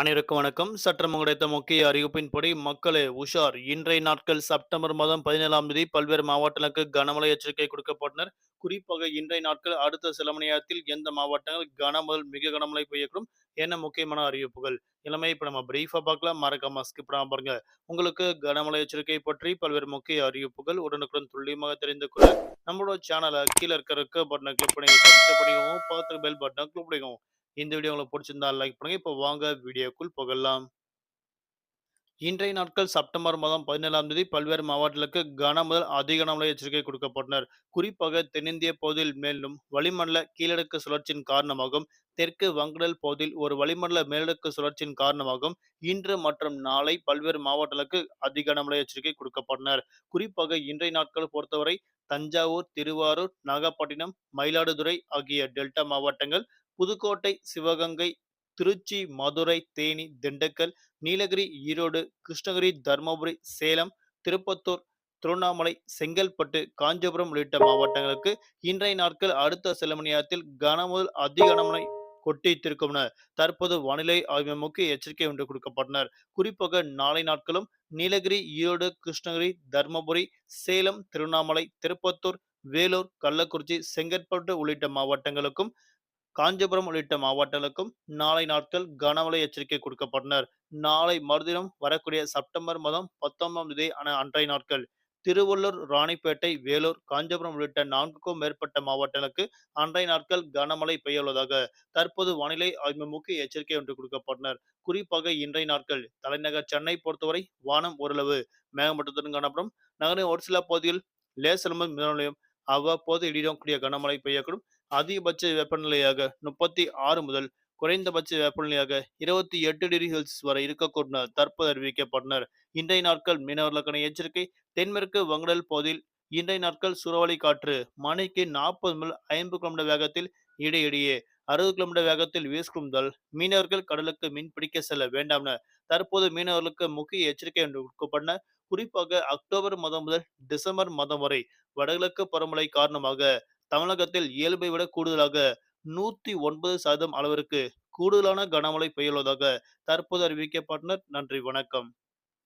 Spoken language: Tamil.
அனைவருக்கும் வணக்கம். சற்றம் கிடைத்த முக்கிய அறிவிப்பின்படி மக்களே உஷார். இன்றைய நாட்கள் செப்டம்பர் மாதம் பதினேழாம் தேதி பல்வேறு மாவட்டங்களுக்கு கனமழை எச்சரிக்கை கொடுக்கப்பட்டனர். குறிப்பாக இன்றைய நாட்கள் அடுத்த சில மணி நேரத்தில் எந்த மாவட்டங்கள் கனமுதல் மிக கனமழை பெய்யக்கூடும் என்ன முக்கியமான அறிவிப்புகள். இளமை இப்ப நம்ம பிரீஃபா பார்க்கலாம். மறக்காம ஸ்கிப் பாருங்க. உங்களுக்கு கனமழை எச்சரிக்கை பற்றி பல்வேறு முக்கிய அறிவிப்புகள் உடனுக்குடன் துல்லியமாக தெரிந்து கொள்ள நம்மளோட சேனலை கீழே இருக்க பட்டனை கிளிக் பண்ணி சப்ஸ்கிரைப் பண்ணிக்கோங்க. பார்த்து பெல் பட்டனை கிளிக் பண்ணிக்கோங்க. இந்த வீடியோ உங்களுக்கு பிடிச்சிருந்தா லைக் பண்ணுங்க. இப்போ வாங்க வீடியோக்குள் புகழலாம் இன்றைய நாட்கள் செப்டம்பர் மாதம் பதினேழாம் தேதி பல்வேறு மாவட்டங்களுக்கு கன முதல் அதிக கனமழை எச்சரிக்கை கொடுக்கப்பட்டனர். குறிப்பாக தென்னிந்திய பகுதியில் மேலும் வளிமண்டல கீழடுக்கு சுழற்சியின் காரணமாகவும் தெற்கு வங்கடல் பகுதியில் ஒரு வளிமண்டல மேலடுக்கு சுழற்சியின் காரணமாகவும் இன்று மற்றும் நாளை பல்வேறு மாவட்டங்களுக்கு அதிக கனமழை எச்சரிக்கை கொடுக்கப்பட்டனர். குறிப்பாக இன்றைய நாட்கள் பொறுத்தவரை தஞ்சாவூர் திருவாரூர் நாகப்பட்டினம் மயிலாடுதுறை ஆகிய டெல்டா மாவட்டங்கள் புதுக்கோட்டை சிவகங்கை திருச்சி மதுரை தேனி திண்டுக்கல் நீலகிரி ஈரோடு கிருஷ்ணகிரி தருமபுரி சேலம் திருப்பத்தூர் திருவண்ணாமலை செங்கல்பட்டு காஞ்சிபுரம் உள்ளிட்ட மாவட்டங்களுக்கு இன்றைய நாட்கள் அடுத்த சில மணி நேரத்தில் கனமுதல் அதி கனமழை கொட்டித்திருக்கும் என தற்போது வானிலை ஆய்வு முக்கிய எச்சரிக்கை ஒன்று கொடுக்கப்பட்டனர். குறிப்பாக நாளை நாட்களும் நீலகிரி ஈரோடு கிருஷ்ணகிரி தருமபுரி சேலம் திருவண்ணாமலை திருப்பத்தூர் வேலூர் கள்ளக்குறிச்சி செங்கற்பட்டு உள்ளிட்ட மாவட்டங்களுக்கும் காஞ்சிபுரம் உள்ளிட்ட மாவட்டங்களுக்கும் நாளை நாட்கள் கனமழை எச்சரிக்கை கொடுக்கப்பட்டனர். நாளை மறுதினம் வரக்கூடிய செப்டம்பர் மாதம் பத்தொன்பதாம் தேதி அன்றைய நாட்கள் திருவள்ளூர் ராணிப்பேட்டை வேலூர் காஞ்சிபுரம் உள்ளிட்ட நான்குக்கும் மேற்பட்ட மாவட்டங்களுக்கு அன்றைய நாட்கள் கனமழை பெய்ய உள்ளதாக தற்போது வானிலை ஆய்வு முக்கிய எச்சரிக்கை ஒன்று கொடுக்கப்பட்டனர். குறிப்பாக இன்றைய நாட்கள் தலைநகர் சென்னை பொறுத்தவரை வானம் ஓரளவு மேகமட்டத்துடன் காணப்படும். நகரின் ஒரு சில பகுதியில் லேசலமும் மிதநிலையம் அவ்வப்போது இடியுடன் கூடிய கனமழை பெய்யக்கூடும். அதிகபட்ச வெப்பநிலையாக முப்பத்தி ஆறு முதல் குறைந்தபட்ச வெப்பநிலையாக இருபத்தி எட்டு டிகிரி செல்சியஸ் வரை இருக்கக்கூடும் தற்போது அறிவிக்கப்பட்டனர். இன்றைய நாட்கள் மீனவர்களுக்கான எச்சரிக்கை தென்மேற்கு வங்கடல் பகுதியில் இன்றைய நாட்கள் சூறாவளி காற்று மணிக்கு நாற்பது முதல் ஐம்பது கிலோமீட்டர் வேகத்தில் இடையிடையே அறுபது கிலோமீட்டர் வேகத்தில் வீசுகும்தால் மீனவர்கள் கடலுக்கு மீன் பிடிக்க செல்ல வேண்டாம் தற்போது மீனவர்களுக்கு முக்கிய எச்சரிக்கை என்று கொடுக்கப்பட்டன குறிப்பாக அக்டோபர் மாதம் முதல் டிசம்பர் மாதம் வரை வடகிழக்கு பருவமழை காரணமாக தமிழகத்தில் இயல்பை விட கூடுதலாக நூத்தி ஒன்பது சதம் அளவிற்கு கூடுதலான கனமழை பெய்துள்ளதாக தற்போது அறிவிக்கப்பட்டனர். நன்றி வணக்கம்.